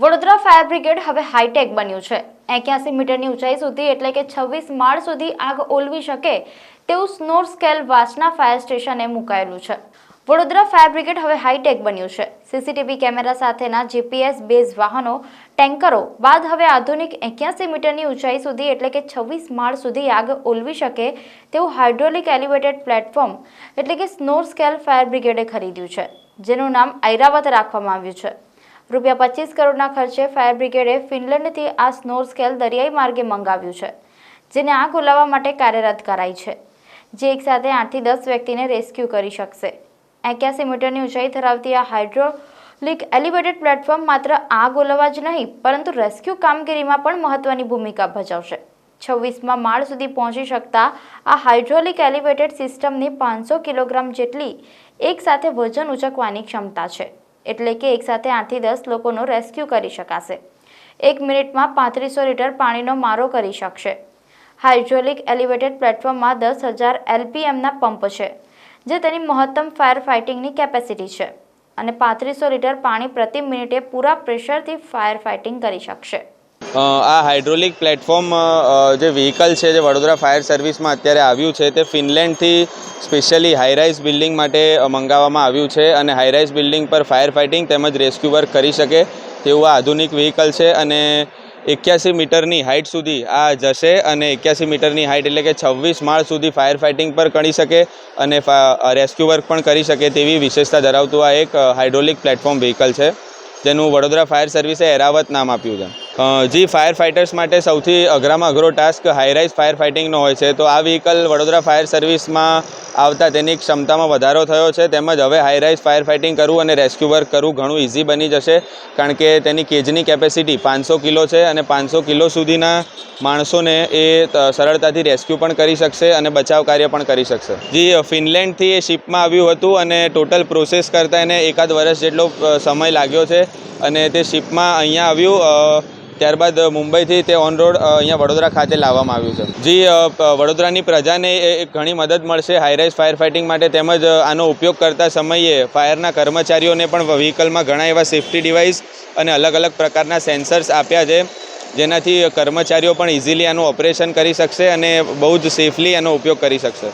Vadodara fire brigade હવે high tech બન્યું છે. એક્યાસી મીટરની ઊંચાઈ સુધી એટલે કે છવ્વીસ માળ સુધી આગ ઓલવી શકે તેવું સ્નોર સ્કેલ વાસના ફાયર સ્ટેશને મુકાયેલું છે. વડોદરા ફાયર બ્રિગેડ હવે હાઈટેક બન્યું છે. સીસીટીવી કેમેરા સાથેના જીપીએસ બેઝ વાહનો, ટેન્કરો, બાદ હવે આધુનિક એક્યાસી મીટરની ઊંચાઈ સુધી એટલે કે છવ્વીસ માળ સુધી આગ ઓલવી શકે તેવું હાઇડ્રોલિક એલિવેટેડ પ્લેટફોર્મ એટલે કે સ્નોર સ્કેલ ફાયર બ્રિગેડે ખરીદ્યું છે, જેનું નામ ઐરાવત રાખવામાં આવ્યું છે. રૂપિયા પચીસ કરોડના ખર્ચે ફાયર બ્રિગેડે ફિનલેન્ડથી આ સ્નોર સ્કેલ દરિયાઈ માર્ગે મંગાવ્યું છે, જેને આગ ઓલાવવા માટે કાર્યરત કરાઈ છે, જે એકસાથે આઠથી દસ વ્યક્તિને રેસ્ક્યુ કરી શકશે. એક્યાસી મીટરની ઊંચાઈ ધરાવતી આ હાઇડ્રોલિક એલિવેટેડ પ્લેટફોર્મ માત્ર આગ ઓલવવા જ નહીં, પરંતુ રેસ્ક્યુ કામગીરીમાં પણ મહત્વની ભૂમિકા ભજવશે. છવ્વીસમાં માળ સુધી પહોંચી શકતા આ હાઇડ્રોલિક એલિવેટેડ સિસ્ટમની પાંચસો કિલોગ્રામ જેટલી એકસાથે વજન ઉચકવાની ક્ષમતા છે. એટલે કે એકસાથે આઠથી દસ લોકોનો રેસ્ક્યુ કરી શકાશે. એક મિનિટમાં પાંત્રીસો લીટર પાણીનો મારો કરી શકશે. હાઇડ્રોલિક એલિવેટેડ પ્લેટફોર્મમાં દસ હજાર એલપીએમના પંપ છે, જે તેની મહત્તમ ફાયર ફાઇટિંગની કેપેસિટી છે અને પાંત્રીસો લીટર પાણી પ્રતિ મિનિટે પૂરા પ્રેશરથી ફાયર ફાઇટિંગ કરી શકશે. આ હાઇડ્રોલિક પ્લેટફોર્મ જે વ્હીકલ છે, જે વડોદરા ફાયર સર્વિસમાં અત્યારે આવ્યું છે, તે ફિનલેન્ડથી સ્પેશિયલી હાઈરાઇઝ બિલ્ડિંગ માટે મંગાવવામાં આવ્યું છે અને હાઈરાઇઝ બિલ્ડિંગ પર ફાયર ફાઇટિંગ તેમજ રેસ્ક્યુ વર્ક કરી શકે તેવું આ આધુનિક વ્હીકલ છે અને એક્યાસી મીટરની હાઇટ સુધી આ જશે અને એક્યાસી મીટરની હાઇટ એટલે કે છવ્વીસ માળ સુધી ફાયર ફાઇટિંગ પર કરી શકે અને રેસ્ક્યુ વર્ક પણ કરી શકે તેવી વિશેષતા ધરાવતું આ એક હાઇડ્રોલિક પ્લેટફોર્મ વ્હીકલ છે, જેનું વડોદરા ફાયર સર્વિસે એરાવત નામ આપ્યું છે. જી ફાયર ફાઇટર્સ માટે સૌથી અઘરામાં અઘરો ટાસ્ક હાઈરાઇઝ ફાયર ફાઇટિંગનો હોય છે. તો આ વ્હીકલ વડોદરા ફાયર સર્વિસમાં આવતા તેની ક્ષમતામાં વધારો થયો છે. તેમજ હવે હાઈરાઇઝ ફાયર ફાઇટિંગ કરવું અને રેસ્ક્યુ વર્ક કરવું ઘણું ઇઝી બની જશે. કારણ કે તેની કેજની કેપેસિટી પાંચસો કિલો છે અને પાંચસો કિલો સુધીના માણસોને એ સરળતાથી રેસ્ક્યુ પણ કરી શકશે અને બચાવ કાર્ય પણ કરી શકશે. જી ફિનલેન્ડથી એ શિપમાં આવ્યું હતું અને ટોટલ પ્રોસેસ કરતાં એને એકાદ વર્ષ જેટલો સમય લાગ્યો છે. અને તે શિપમાં અહીંયા આવ્યું ત્યારબાદ મુંબઈથી તે ઓન રોડ અહીંયા વડોદરા ખાતે લાવવામાં આવ્યું છે. જે વડોદરાની પ્રજાને ઘણી મદદ મળશે હાઈરાઇઝ ફાયર ફાઇટિંગ માટે તેમજ આનો ઉપયોગ કરતા સમયે ફાયરના કર્મચારીઓને પણ વ્હીકલમાં ઘણા એવા સેફ્ટી ડિવાઇસ અને અલગ અલગ પ્રકારના સેન્સર્સ આપ્યા છે, જેનાથી કર્મચારીઓ પણ ઇઝીલી આનું ઓપરેશન કરી શકશે અને બહુ જ સેફલી એનો ઉપયોગ કરી શકશે.